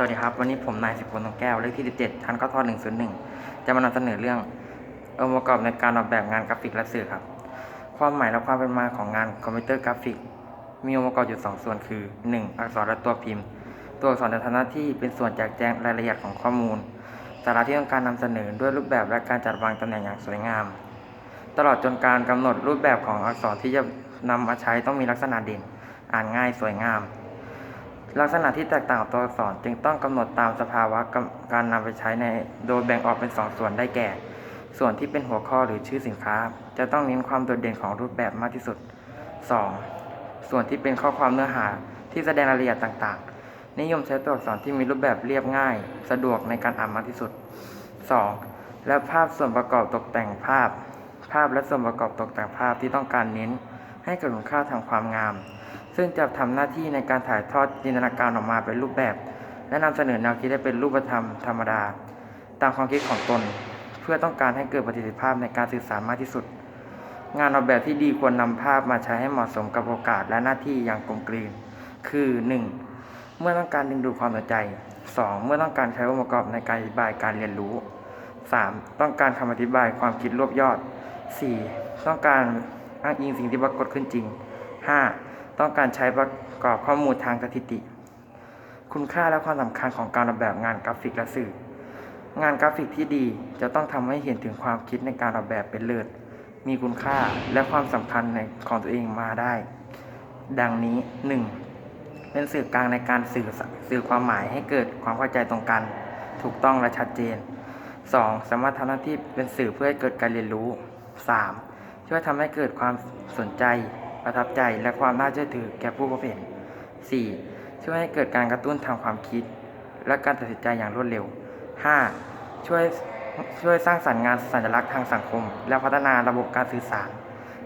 สวัสดีครับ วันนี้ผมนายสิบพลทองแก้วเลขที่ 17ชั้นก็ท101จะมานำเสนอเรื่ององค์ประกอบในการออกแบบงานกราฟิกและสื่อครับ ความหมายและความเป็นมาของงานคอมพิวเตอร์กราฟิก มีองค์ประกอบอยู่ 2 ส่วนคือ 1. อักษรและตัวพิมพ์ ตัวอักษรจะทำหน้าที่เป็นส่วนแจกแจงรายละเอียดของข้อมูล สาระที่ต้องการนำเสนอด้วยรูปแบบและการจัดวางตำแหน่งอย่างสวยงาม ตลอดจนการกำหนดรูปแบบของอักษรที่จะนำมาใช้ต้องมีลักษณะเด่น อ่านง่ายสวยงาม ลักษณะที่แตกต่างของตัวอักษรจึงต้องกำหนดตามสภาวะการนำไปใช้ในโดยแบ่งออกเป็นสองส่วนได้แก่ ส่วนที่เป็นหัวข้อหรือชื่อสินค้า จะต้องเน้นความโดดเด่นของรูปแบบมากที่สุด 2. ส่วนที่เป็นข้อความเนื้อหาที่แสดงรายละเอียดต่างๆ นิยมใช้ตัวอักษรที่มีรูปแบบเรียบง่าย สะดวกในการอ่านมากที่สุด 2. และภาพส่วนประกอบตกแต่งภาพ ภาพและส่วนประกอบตกแต่งภาพที่ต้องการเน้น ให้เกิดคุณค่าทางความงาม ซึ่งจะทำหน้าที่ในการถ่ายทอดจินตนาการออกมาเป็นรูปแบบ และนำเสนอแนวคิดให้เป็นรูปธรรมธรรมดา ตามความคิดของตน เพื่อต้องการให้เกิดประสิทธิภาพในการสื่อสารมากที่สุด งานออกแบบที่ดีควรนำภาพมาใช้ให้เหมาะสมกับโอกาสและหน้าที่อย่างกลมกลืนคือ 1. เมื่อต้องการดึงดูดความสนใจ 2. เมื่อต้องการใช้องค์ประกอบในการอธิบายการเรียนรู้ 3. ต้องการคำอธิบายความคิดรวบยอด 4. ต้องการอ้างอิงสิ่งที่ปรากฏขึ้นจริง 5. ต้องการใช้ประกอบข้อมูลทางสถิติ คุณค่าและความสำคัญของการออกแบบงานกราฟิกและสื่อ งานกราฟิกที่ดีจะต้องทำให้เห็นถึงความคิดในการออกแบบเป็นเลิศ มีคุณค่าและความสำคัญในของตัวเองมาได้ ดังนี้ 1. เป็นสื่อกลางในการสื่อสสื่อความหมายให้เกิดความเข้าใจตรงกัน ถูกต้องและชัดเจน 2. สามารถทำหน้าที่เป็นสื่อเพื่อให้เกิดการเรียนรู้ 3. ช่วยทำให้เกิดความสนใจ ประทับใจและความน่าเชื่อถือแก่ผู้พบเห็น 4. ช่วยให้เกิดการกระตุ้นทางความคิด และการตัดสินใจอย่างรวดเร็ว 5. ช่วยช่วยสร้างสรรค์งานสัญลักษณ์ทางสังคม และพัฒนาระบบการสื่อสาร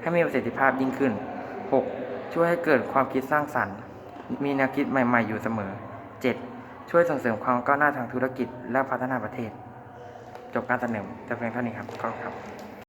ให้มีประสิทธิภาพยิ่งขึ้น 6. ช่วยให้เกิดความคิดสร้างสรรค์ มีแนวคิดใหม่ ๆ อยู่เสมอ 7. ช่วยส่งเสริมความก้าวหน้าทางธุรกิจ และพัฒนาประเทศ จบการเสนอแต่เพียงเท่านี้ครับขอบคุณครับ